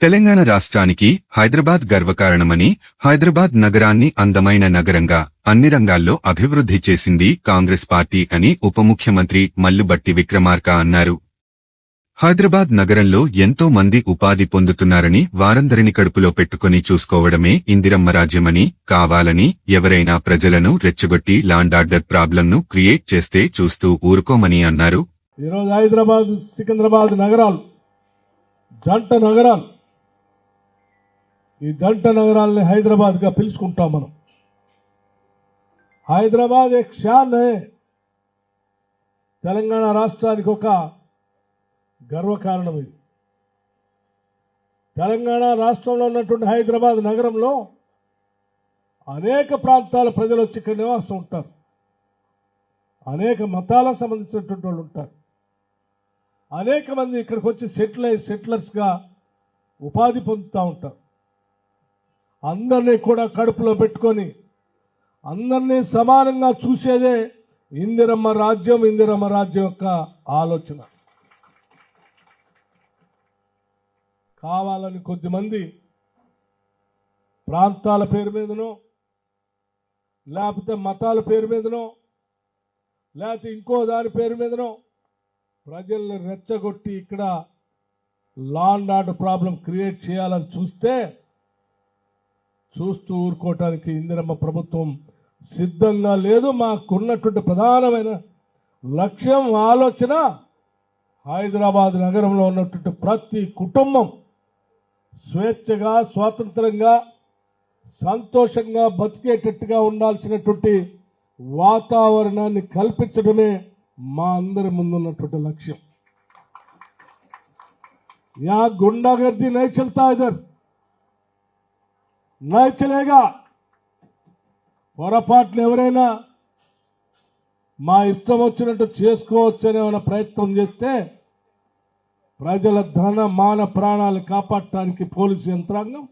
తెలంగాణ రాష్ట్రానికి హైదరాబాద్ గర్వకారణమని హైదరాబాద్ నగరాన్ని అందమైన నగరంగా అన్ని రంగాల్లో అభివృద్ధి చేసింది కాంగ్రెస్ పార్టీ అని ఉప ముఖ్యమంత్రి మల్లుబట్టి విక్రమార్క అన్నారు. హైదరాబాద్ నగరంలో ఎంతో మంది ఉపాధి పొందుతున్నారని వారందరిని కడుపులో పెట్టుకుని చూసుకోవడమే ఇందిరమ్మ రాజ్యమని కావాలని ఎవరైనా ప్రజలను రెచ్చగొట్టి లాండ్ ఆర్డర్ ప్రాబ్లంను క్రియేట్ చేస్తే చూస్తూ ఊరుకోమని అన్నారు. ఈరోజు హైదరాబాద్ సికింద్రాబాద్ నగరాలు జంట నగరాలు ఈ జంట నగరాల్ని హైదరాబాద్గా పిలుచుకుంటాం మనం. హైదరాబాద్ ఎక్ షాన్ తెలంగాణ రాష్ట్రానికి ఒక గర్వకారణం ఇది. తెలంగాణ రాష్ట్రంలో ఉన్నటువంటి హైదరాబాద్ నగరంలో అనేక ప్రాంతాల ప్రజలు వచ్చి ఇక్కడ నివాసం ఉంటారు. అనేక మతాలకు సంబంధించినటువంటి వాళ్ళు ఉంటారు. అనేక మంది ఇక్కడికి వచ్చి సెటిల్ అయ్యి సెటిలర్స్గా ఉపాధి పొందుతూ ఉంటారు. అందరినీ కూడా కడుపులో పెట్టుకొని అందరినీ సమానంగా చూసేదే ఇందిరమ్మ రాజ్యం ఇందిరమ్మ రాజ్యం యొక్క ఆలోచన. కావాలని కొద్దిమంది ప్రాంతాల పేరు మీదనో లేకపోతే మతాల పేరు మీదనో లేకపోతే ఇంకో దాని పేరు మీదనో ప్రజల్ని రెచ్చగొట్టి ఇక్కడ లాండ్ ఆర్డర్ ప్రాబ్లం క్రియేట్ చేయాలని చూస్తే చూస్తూ ఊరుకోవటానికి ఇందిరమ్మ ప్రభుత్వం సిద్ధంగా లేదు మాకున్నటువంటి ప్రధానమైన లక్ష్యం ఆలోచన హైదరాబాద్ నగరంలో ఉన్నటువంటి ప్రతి కుటుంబం స్వేచ్ఛగా స్వాతంత్రంగా సంతోషంగా బతికేటట్టుగా ఉండాల్సినటువంటి వాతావరణాన్ని కల్పించడమే మా అందరి ముందున్నటువంటి లక్ష్యం యా गुंडागर्दी नहीं चलता इधर నచ్చలేగా పొరపాట్లు ఎవరైనా మా ఇష్టం వచ్చినట్టు చేసుకోవచ్చనే ప్రయత్నం చేస్తే ప్రజల ధన మాన ప్రాణాలు కాపాడటానికి పోలీసు యంత్రాంగం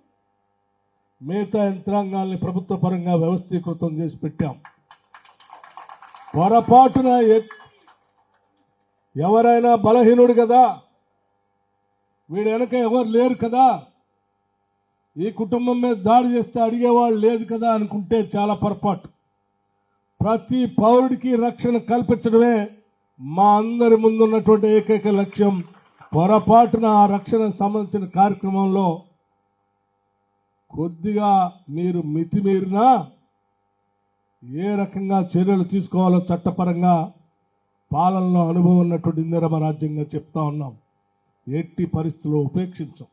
మిగతా యంత్రాంగాల్ని ప్రభుత్వ పరంగా వ్యవస్థీకృతం చేసి పెట్టాం. పొరపాటున ఎవరైనా బలహీనుడు కదా వీడు వెనక ఎవరు లేరు కదా ఈ కుటుంబం మీద దాడి చేస్తే అడిగేవాళ్ళు లేదు కదా అనుకుంటే చాలా పొరపాటు. ప్రతి పౌరుడికి రక్షణ కల్పించడమే మా అందరి ముందున్నటువంటి ఏకైక లక్ష్యం. పొరపాటున ఆ రక్షణకు సంబంధించిన కార్యక్రమంలో కొద్దిగా మీరు మితిమీరినా ఏ రకంగా చర్యలు తీసుకోవాలో చట్టపరంగా పాలనలో అనుభవం ఉన్నటువంటి ఇందిరమ రాజ్యంగా చెప్తా ఉన్నాం. ఎట్టి పరిస్థితుల్లో ఉపేక్షించం.